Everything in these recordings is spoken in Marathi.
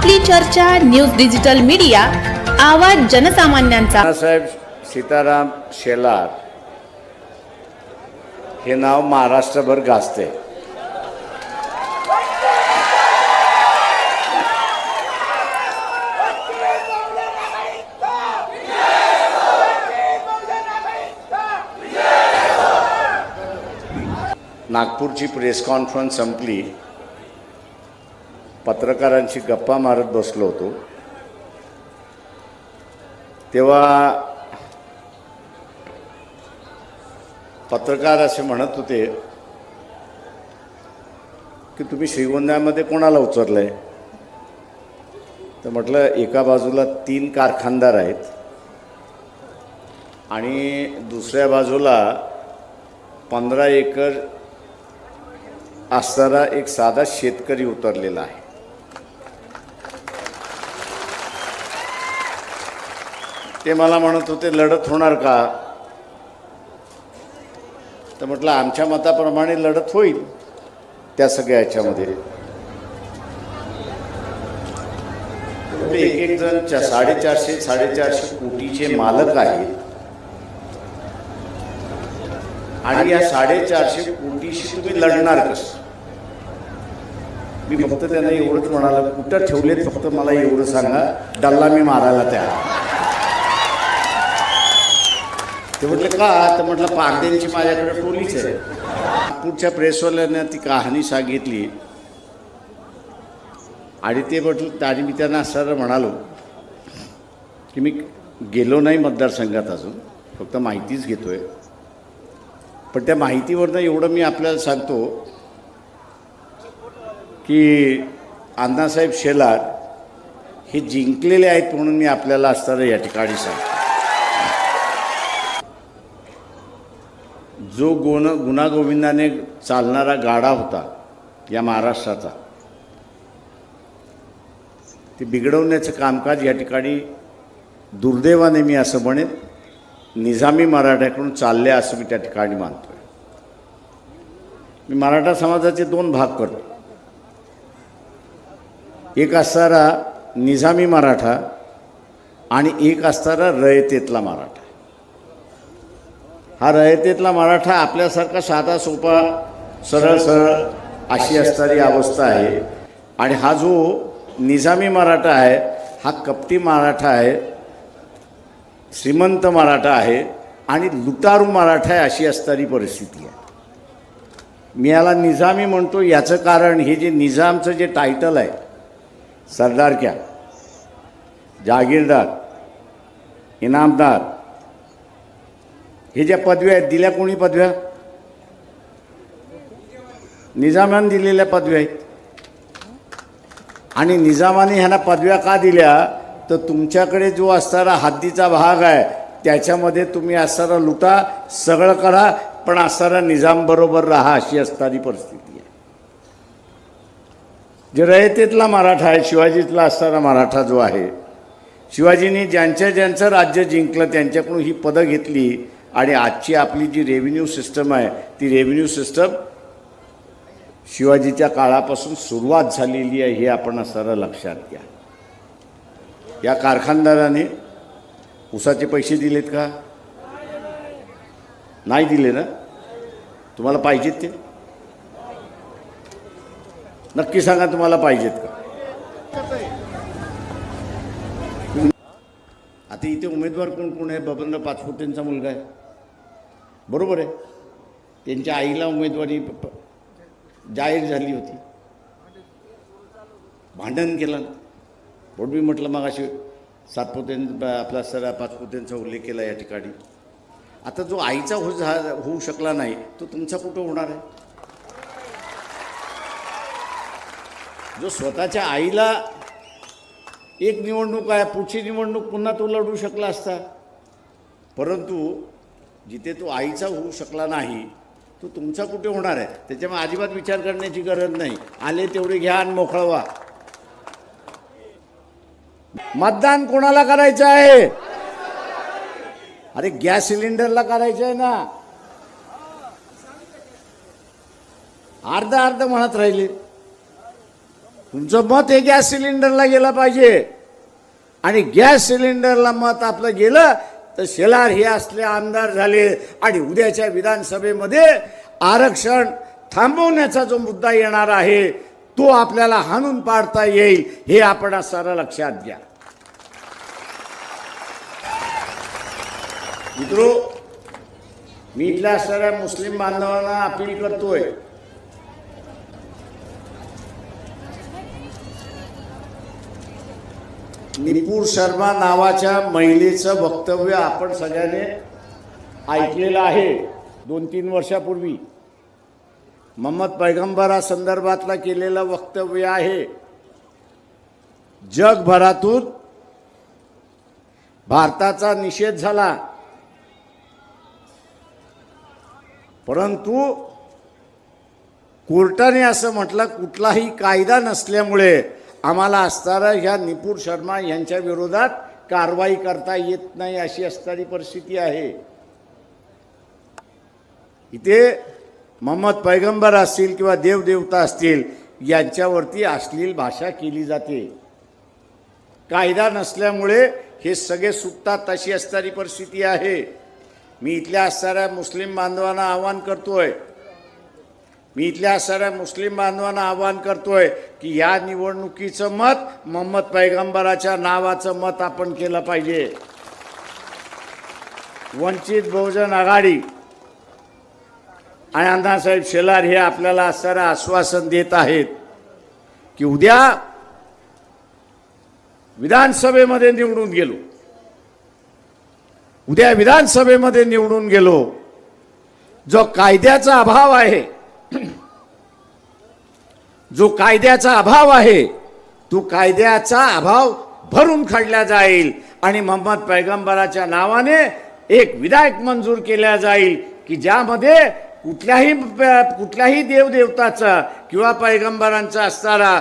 आपली चर्चा न्यूज डिजिटल मीडिया आवाज जनसामान्यांचा. नानासाहेब सीताराम शेलार हे नाव महाराष्ट्रभर गाजते. नागपूरची प्रेस कॉन्फरन्स संपली. पत्रकारांशी गप्पा मारत बसलो होतो. तेव्हा पत्रकार असे म्हणत होते की तुम्ही श्रीगोंद्यामध्ये कोणाला उचललंय? तर म्हटलं एका बाजूला तीन कारखानदार आहेत आणि दुसऱ्या बाजूला पंधरा एकर असणारा एक साधा शेतकरी उतरलेला आहे. ते मला म्हणत होते लढत होणार का? तर म्हटलं आमच्या मताप्रमाणे लढत होईल त्या सगळ्या याच्यामध्ये. एक एक जण साडेचारशे साडेचारशे कोटीचे मालक आहेत. आणि या साडेचारशे कोटीशी तुम्ही लढणार कसं? मी फक्त त्यांना एवढंच म्हणाला कुठं ठेवलेत फक्त मला एवढं सांगा डल्ला मी मारायला त्या ते म्हटलं का? तर म्हटलं पारदेंची माझ्याकडे टोलीच आहे. नागपूरच्या प्रेसवाल्यानं ती कहाणी सांगितली. आणि ते म्हटलं आणि मी त्यांना असं म्हणालो की मी गेलो नाही मतदारसंघात अजून फक्त माहितीच घेतोय. पण त्या माहितीवरनं एवढं मी आपल्याला सांगतो की अण्णासाहेब शेलार हे जिंकलेले आहेत म्हणून मी आपल्याला असताना या ठिकाणी सांगतो. जो गुण गुणागोविंदाने चालणारा गाडा होता या महाराष्ट्राचा ते बिघडवण्याचं कामकाज या ठिकाणी दुर्दैवाने मी असं म्हणेन निजामी मराठ्याकडून चालले असं मी त्या ठिकाणी मानतोय. मी मराठा समाजाचे दोन भाग करतो. एक असणारा निजामी मराठा आणि एक असणारा रयतेतला मराठा. हा रयतेतला मराठा आपल्यासारखा साधा सोपा सरळ सरळ अशी असणारी अवस्था आहे. आणि हा जो निजामी मराठा आहे हा कपटी मराठा आहे श्रीमंत मराठा आहे आणि लुटारू मराठा आहे अशी असणारी परिस्थिती आहे. मी याला निजामी म्हणतो याचं कारण हे जे निजामचं जे टायटल आहे सरदार क्या इनामदार हे ज्या पदव्या आहेत दिल्या कोणी पदव्या? निजामानं दिलेल्या पदव्या आहेत. आणि निजामाने ह्यांना पदव्या का दिल्या? तर तुमच्याकडे जो असणारा हद्दीचा भाग आहे त्याच्यामध्ये तुम्ही असणारा लुटा सगळं करा पण असणारा निजामबरोबर राहा अशी असणारी परिस्थिती आहे. जे रयतेतला मराठा आहे शिवाजीतला असणारा मराठा जो आहे शिवाजीने ज्यांच्या ज्यांचं राज्य जिंकलं त्यांच्याकडून ही पदं घेतली आणि आजची आपली जी रेव्हेन्यू सिस्टम आहे ती रेव्हेन्यू सिस्टम शिवाजीच्या काळापासून सुरुवात झालेली आहे हे आपण सरळ लक्षात घ्या. या कारखानदाराने उसाचे पैसे दिलेत का? नाही दिले ना? तुम्हाला पाहिजेत ते? नक्की सांगा तुम्हाला पाहिजेत का? आता इथे उमेदवार कोण कोण आहे? बबनराव पाचपुतेंचा मुलगा आहे. बरोबर आहे. त्यांच्या आईला उमेदवारी प- जाहीर झाली होती. भांडण केलं. म्हणून मी म्हटलं मग असे सातपुतें आपला सर पाचपुतेंचा उल्लेख केला या ठिकाणी. आता जो आईचा हो झा होऊ शकला नाही तो तुमचा कुठं होणार आहे? जो स्वतःच्या आईला एक निवडणूक आहे पुढची निवडणूक पुन्हा तो लढू शकला असता. परंतु जिथे तो आईचा होऊ शकला नाही तो तुमचा कुठे होणार आहे? त्याच्यामुळे अजिबात विचार करण्याची गरज नाही. आले तेवढे घ्या आणि मोकळवा. मतदान कोणाला करायचं आहे? अरे गॅस सिलेंडरला करायचं आहे ना. अर्ध अर्ध म्हणत राहिले. तुमचं मत हे गॅस सिलेंडरला गेलं पाहिजे. आणि गॅस सिलेंडरला मत आपलं गेलं तर शेलार हे असले आमदार झाले आणि उद्याच्या विधानसभेमध्ये आरक्षण थांबवण्याचा जो मुद्दा येणार आहे तो आपल्याला हाणून पाडता येईल हे आपण सारं लक्षात घ्या. मित्रो मी इथल्या असणाऱ्या मुस्लिम बांधवांना अपील करतोय निपूर शर्मा नावाच्या महिलेचं वक्तव्य आपण सगळ्याने ऐकलेलं आहे दोन तीन वर्षापूर्वी. मोहम्मद पैगंबरा संदर्भातला केलेलं वक्तव्य आहे. जगभरातून भारताचा निषेध झाला. परंतु कोर्टाने असं म्हटलं कुठलाही कायदा नसल्यामुळे आम्हाला असणारा ह्या निपूर शर्मा यांच्या विरोधात कारवाई करता येत नाही अशी असणारी परिस्थिती आहे. इथे मोहम्मद पैगंबर असतील किंवा देवदेवता असतील यांच्यावरती अश्लील भाषा केली जाते. कायदा नसल्यामुळे हे सगळे सुटतात अशी असणारी परिस्थिती आहे. मी इथल्या असणाऱ्या मुस्लिम बांधवांना आवाहन करतोय मी इथल्या सगळ्या मुस्लिम बांधवांना आवाहन करतोय की या निवडणुकीचं मत मोहम्मद पैगंबराच्या नावाचं मत आपण केलं पाहिजे. वंचित बहुजन आघाडी आणि अण्णासाहेब शेलार हे आपल्याला असणारं आश्वासन देत आहेत की उद्या विधानसभेमध्ये निवडून गेलो. उद्या विधानसभेमध्ये निवडून गेलो. जो कायद्याचा अभाव आहे जो कायद्याचा अभाव आहे तो कायद्याचा अभाव भरून काढला जाईल आणि मोहम्मद पैगंबराच्या नावाने एक विधायक मंजूर केल्या जाईल की ज्यामध्ये कुठल्याही कुठल्याही देवदेवताचा किंवा पैगंबरांचा असणारा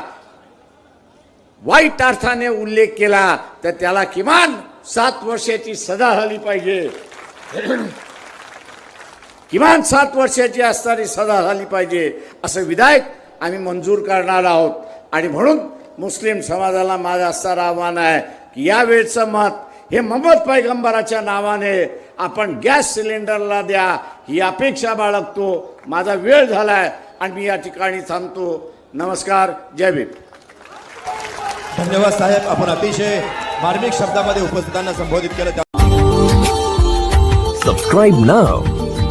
वाईट अर्थाने उल्लेख केला तर त्याला किमान सात वर्षाची सजा झाली पाहिजे. किमान सात वर्षाची असणारी सजा झाली पाहिजे असं विधायक आम्ही मंजूर करणार आहोत. आणि म्हणून मुस्लिम समाजाला माझं असणारं आव्हान आहे की यावेळचं मत हे मोहम्मद पैगंबराच्या नावाने आपण गॅस सिलेंडरला द्या ही अपेक्षा बाळगतो. माझा वेळ झाला आहे आणि मी या ठिकाणी थांबतो. नमस्कार जय भीम. धन्यवाद साहेब. आपण अतिशय मार्मिक शब्दामध्ये उपस्थितांना संबोधित केलं. Subscribe now